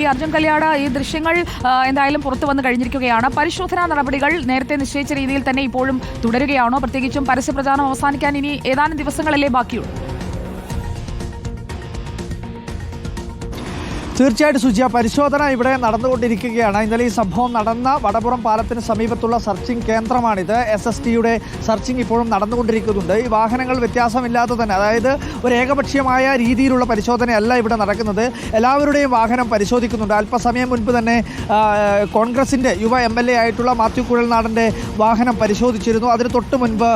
ഈ അർജുൻ കല്യാട് ഈ ദൃശ്യങ്ങൾ എന്തായാലും പുറത്തു വന്ന് കഴിഞ്ഞിരിക്കുകയാണ്. പരിശോധനാ നടപടികൾ നേരത്തെ നിശ്ചയിച്ച രീതിയിൽ തന്നെ ഇപ്പോഴും തുടരുകയാണോ? പ്രത്യേകിച്ചും പരസ്യപ്രചാരണം അവസാനിക്കാൻ ഇനി ഏതാനും ദിവസങ്ങളല്ലേ ബാക്കിയുള്ളൂ? തീർച്ചയായിട്ടും സുജിയ പരിശോധന ഇവിടെ നടന്നുകൊണ്ടിരിക്കുകയാണ്. ഇന്നലെ ഈ സംഭവം നടന്ന വടപുറം പാലത്തിന് സമീപത്തുള്ള സർച്ചിങ് കേന്ദ്രമാണിത്. എസ് എസ് ടിയുടെ സർച്ചിങ് ഇപ്പോഴും നടന്നുകൊണ്ടിരിക്കുന്നുണ്ട്. ഈ വാഹനങ്ങൾ വ്യത്യാസമില്ലാതെ തന്നെ അതായത് ഒരു ഏകപക്ഷീയമായ രീതിയിലുള്ള പരിശോധനയല്ല ഇവിടെ നടക്കുന്നത്. എല്ലാവരുടെയും വാഹനം പരിശോധിക്കുന്നുണ്ട്. അല്പസമയം മുൻപ് തന്നെ കോൺഗ്രസിന്റെ യുവ എം എൽ എ ആയിട്ടുള്ള മാത്യു കുഴൽനാടന്റെ വാഹനം പരിശോധിച്ചിരുന്നു. അതിന് തൊട്ട് മുൻപ്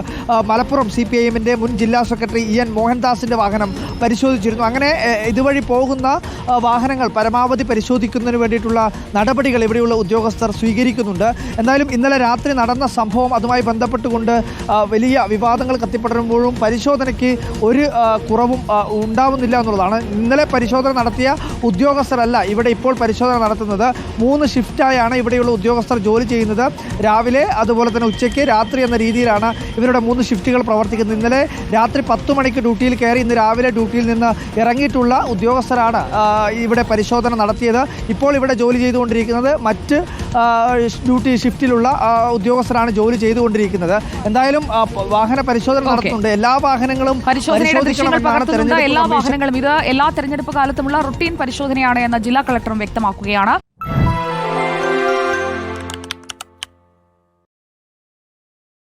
മലപ്പുറം സി പി ഐ എമ്മിന്റെ മുൻ ജില്ലാ സെക്രട്ടറി ഇ എൻ മോഹൻദാസിന്റെ വാഹനം പരിശോധിച്ചിരുന്നു. അങ്ങനെ ഇതുവഴി പോകുന്ന വാഹനങ്ങൾ പരമാവധി പരിശോധിക്കുന്നതിന് വേണ്ടിയിട്ടുള്ള നടപടികൾ ഇവിടെയുള്ള ഉദ്യോഗസ്ഥർ സ്വീകരിക്കുന്നുണ്ട്. എന്തായാലും ഇന്നലെ രാത്രി നടന്ന സംഭവം അതുമായി ബന്ധപ്പെട്ടുകൊണ്ട് വലിയ വിവാദങ്ങൾ കത്തിപ്പെടുമ്പോഴും പരിശോധനയ്ക്ക് ഒരു കുറവും ഉണ്ടാവുന്നില്ല എന്നുള്ളതാണ്. ഇന്നലെ പരിശോധന നടത്തിയ ഉദ്യോഗസ്ഥരല്ല ഇവിടെ ഇപ്പോൾ പരിശോധന നടത്തുന്നത്. മൂന്ന് ഷിഫ്റ്റായാണ് ഇവിടെയുള്ള ഉദ്യോഗസ്ഥർ ജോലി ചെയ്യുന്നത്. രാവിലെ അതുപോലെ തന്നെ ഉച്ചയ്ക്ക് രാത്രി എന്ന രീതിയിലാണ് ഇവരുടെ മൂന്ന് ഷിഫ്റ്റുകൾ പ്രവർത്തിക്കുന്നത്. ഇന്നലെ രാത്രി പത്ത് മണിക്ക് ഡ്യൂട്ടിയിൽ കയറി ഇന്ന് രാവിലെ ഡ്യൂട്ടിയിൽ നിന്ന് ഇറങ്ങിയിട്ടുള്ള ഉദ്യോഗസ്ഥരാണ് ഇവിടെ പരിശോധന നടത്തിയത് ഇപ്പോൾ ഇവിടെ ജോലി ചെയ്തുകൊണ്ടിരിക്കുന്നത് മറ്റ് ഡ്യൂട്ടി ഷിഫ്റ്റിലുള്ള ഉദ്യോഗസ്ഥരാണ് ജോലി ചെയ്തുകൊണ്ടിരിക്കുന്നത്. എന്തായാലും വാഹന പരിശോധന നടത്തുന്നുണ്ട്. എല്ലാ വാഹനങ്ങളും എല്ലാ വാഹനങ്ങളും ഇത് എല്ലാ തെരഞ്ഞെടുപ്പ് കാലത്തുമുള്ള റുട്ടീൻ പരിശോധനയാണ് എന്ന് ജില്ലാ കളക്ടറും വ്യക്തമാക്കുകയാണ്.